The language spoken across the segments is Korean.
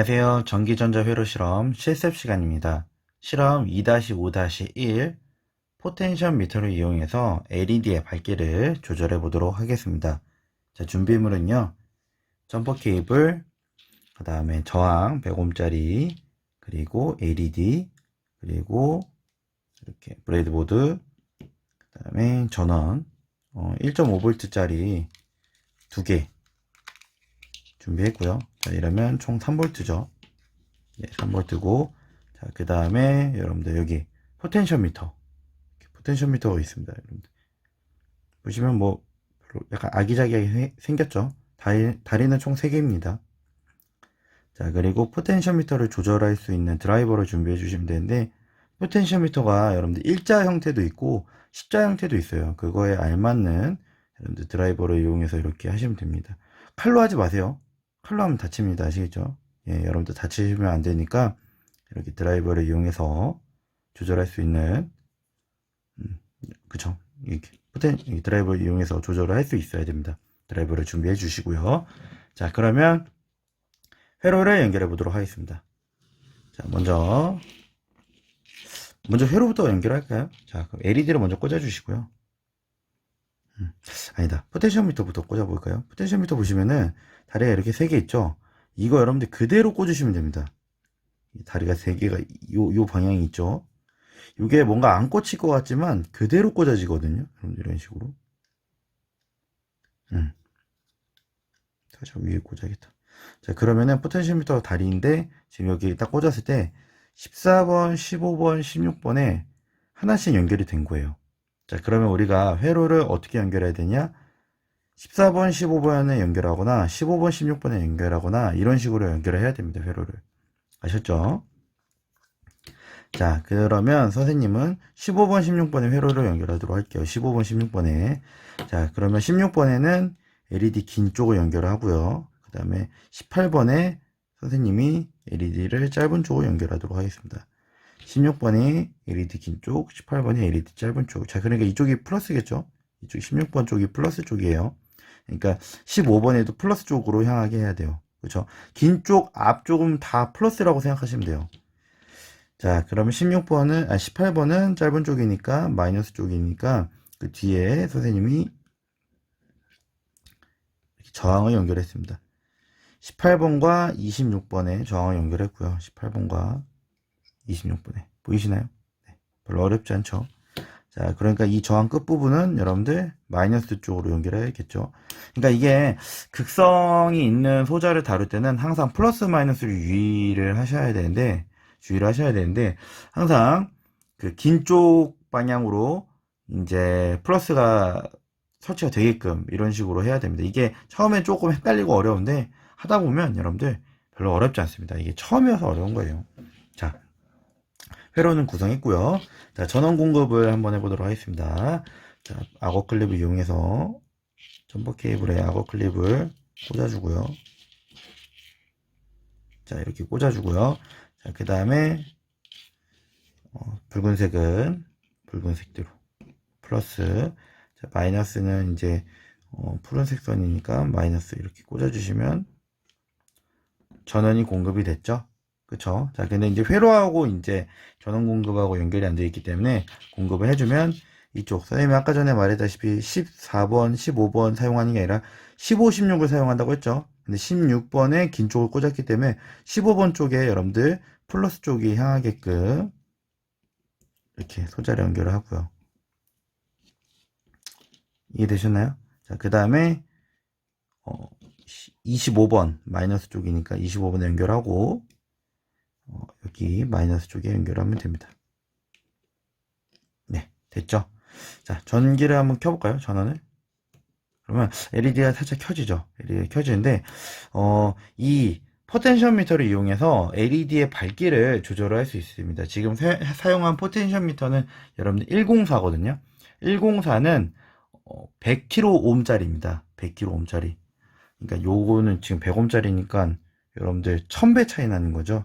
안녕하세요. 전기전자 회로 실험 실습 시간입니다. 실험 2-5-1 포텐션 미터를 이용해서 LED의 밝기를 조절해 보도록 하겠습니다. 자, 준비물은요. 점퍼 케이블, 그 다음에 저항 100ohm짜리, 그리고 LED, 그리고 이렇게 브레이드보드, 그 다음에 전원, 어, 1.5V짜리 두개 준비했고요. 자, 이러면 총 3V죠. 네, 3V고, 자, 그 다음에 여러분들 여기 포텐셜 미터. 포텐셜 미터가 있습니다. 여러분들. 보시면 뭐, 별로 약간 아기자기하게 세- 생겼죠? 다리, 다리는 총 3개입니다. 자, 그리고 포텐셜 미터를 조절할 수 있는 드라이버를 준비해 주시면 되는데, 포텐셜 미터가 여러분들 일자 형태도 있고, 십자 형태도 있어요. 그거에 알맞는 여러분들 드라이버를 이용해서 이렇게 하시면 됩니다. 칼로 하지 마세요. 칼로 하면 다칩니다. 아시겠죠? 예, 여러분들 다치시면 안 되니까 이렇게 드라이버를 이용해서 조절할 수 있는 음, 그쵸? 이렇게 포텐 이 드라이버를 이용해서 조절을 할 수 있어야 됩니다. 드라이버를 준비해 주시고요. 자, 그러면 회로를 연결해 보도록 하겠습니다. 자, 먼저 먼저 회로부터 연결할까요? 자, 그럼 LED를 먼저 꽂아 주시고요. 음, 아니다. 포텐시오미터부터 꽂아 볼까요? 포텐시오미터 보시면은 다리가 이렇게 세 개 있죠? 이거 여러분들 그대로 꽂으시면 됩니다. 이 다리가 세 개가 요, 요 방향이 있죠? 이게 뭔가 안 꽂힐 것 같지만 그대로 꽂아지거든요. 이런 식으로. 음. 살짝 위에 꽂아야겠다. 자, 그러면은 포텐시오미터 다리인데 지금 여기 딱 꽂았을 때 14번, 15번, 16번에 하나씩 연결이 된 거예요. 자, 그러면 우리가 회로를 어떻게 연결해야 되냐? 14번, 15번에 연결하거나 15번, 16번에 연결하거나 이런 식으로 연결을 해야 됩니다. 회로를. 아셨죠? 자, 그러면 선생님은 15번, 16번에 회로를 연결하도록 할게요. 15번, 16번에. 자, 그러면 16번에는 LED 긴 쪽을 연결하고요. 그 다음에 18번에 선생님이 LED를 짧은 쪽을 연결하도록 하겠습니다. 16번이 LED 긴 쪽, 18번이 LED 짧은 쪽. 자, 그러니까 이쪽이 플러스겠죠? 이쪽 16번 쪽이 플러스 쪽이에요. 그러니까 15번에도 플러스 쪽으로 향하게 해야 돼요. 그렇죠? 긴 쪽, 앞쪽은 다 플러스라고 생각하시면 돼요. 자, 그러면 16번은, 아, 18번은 짧은 쪽이니까, 마이너스 쪽이니까, 그 뒤에 선생님이 저항을 연결했습니다. 18번과 26번에 저항을 연결했고요. 18번과 26번에. 보이시나요? 네, 별로 어렵지 않죠? 자, 그러니까 이 저항 끝부분은 여러분들 마이너스 쪽으로 연결해야겠죠. 그러니까 이게 극성이 있는 소자를 다룰 때는 항상 플러스 마이너스를 유의를 하셔야 되는데, 주의를 하셔야 되는데, 항상 그 긴 쪽 방향으로 이제 플러스가 설치가 되게끔 이런 식으로 해야 됩니다. 이게 처음엔 조금 헷갈리고 어려운데, 하다 보면 여러분들 별로 어렵지 않습니다. 이게 처음이어서 어려운 거예요. 자, 회로는 구성했고요. 자, 전원 공급을 한번 해보도록 하겠습니다. 자, 악어 클립을 이용해서 점퍼 케이블에 악어 클립을 꽂아주고요. 자, 이렇게 꽂아주고요. 자, 그 다음에 어, 붉은색은 붉은색대로 플러스 자, 마이너스는 이제 어, 푸른색 선이니까 마이너스 이렇게 꽂아주시면 전원이 공급이 됐죠. 그쵸? 자, 근데 이제 회로하고 이제 전원 공급하고 연결이 안 되어 있기 때문에 공급을 해주면 이쪽, 선생님이 아까 전에 말했다시피 14번, 15번 사용하는 게 아니라 15, 16을 사용한다고 했죠? 근데 16번에 긴 쪽을 꽂았기 때문에 15번 쪽에 여러분들 플러스 쪽이 향하게끔 이렇게 소자를 연결을 하고요. 이해되셨나요? 자, 그 다음에, 어, 25번, 마이너스 쪽이니까 25번에 연결하고, 어, 여기 마이너스 쪽에 연결하면 됩니다. 네, 됐죠? 자, 전기를 한번 켜볼까요? 전원을. 그러면 LED가 살짝 켜지죠? LED가 켜지는데, 어, 이 포텐션 미터를 이용해서 LED의 밝기를 조절할 수 있습니다. 지금 사, 용한 포텐션 미터는 여러분들 104거든요. 104는 100kΩ짜리입니다. 100kΩ짜리. 그러니까 요거는 지금 100ohm짜리니까 여러분들 1000배 차이 나는 거죠.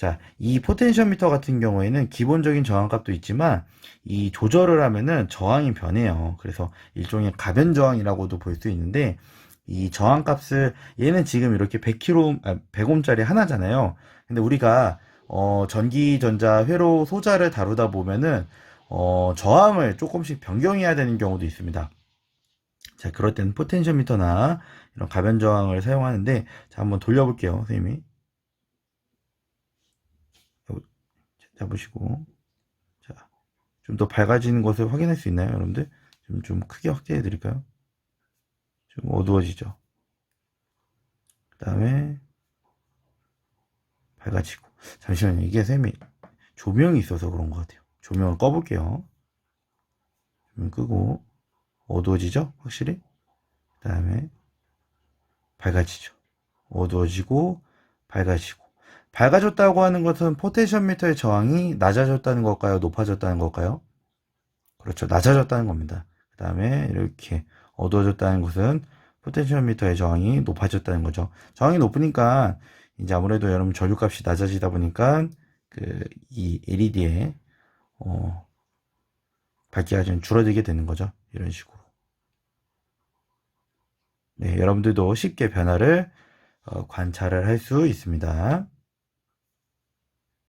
자, 이 포텐셔미터 같은 경우에는 기본적인 저항값도 있지만 이 조절을 하면은 저항이 변해요. 그래서 일종의 가변 저항이라고도 볼 수 있는데 이 저항값을 얘는 지금 이렇게 100kg, 아, 100옴짜리 하나잖아요. 근데 우리가 어, 전기 전자 회로 소자를 다루다 보면은 어, 저항을 조금씩 변경해야 되는 경우도 있습니다. 자, 그럴 때는 포텐시오미터나 이런 가변 저항을 사용하는데 자, 한번 돌려 볼게요, 선생님이. 잡으시고 자, 좀 더 밝아지는 것을 확인할 수 있나요, 여러분들? 좀, 좀 크게 확대해 드릴까요? 좀 어두워지죠. 그 다음에 밝아지고 잠시만요. 이게 쌤이 조명이 있어서 그런 것 같아요. 조명을 꺼볼게요. 조명 끄고 어두워지죠? 확실히? 그 다음에 밝아지죠. 어두워지고 밝아지고 밝아졌다고 하는 것은 포텐시오미터의 저항이 낮아졌다는 걸까요? 높아졌다는 걸까요? 그렇죠. 낮아졌다는 겁니다. 그 다음에 이렇게 어두워졌다는 것은 포텐시오미터의 저항이 높아졌다는 거죠. 저항이 높으니까 이제 아무래도 여러분 전류값이 낮아지다 보니까 그 이 LED의 어 밝기가 좀 줄어들게 되는 거죠. 이런 식으로. 네, 여러분들도 쉽게 변화를 어, 관찰을 할 수 있습니다.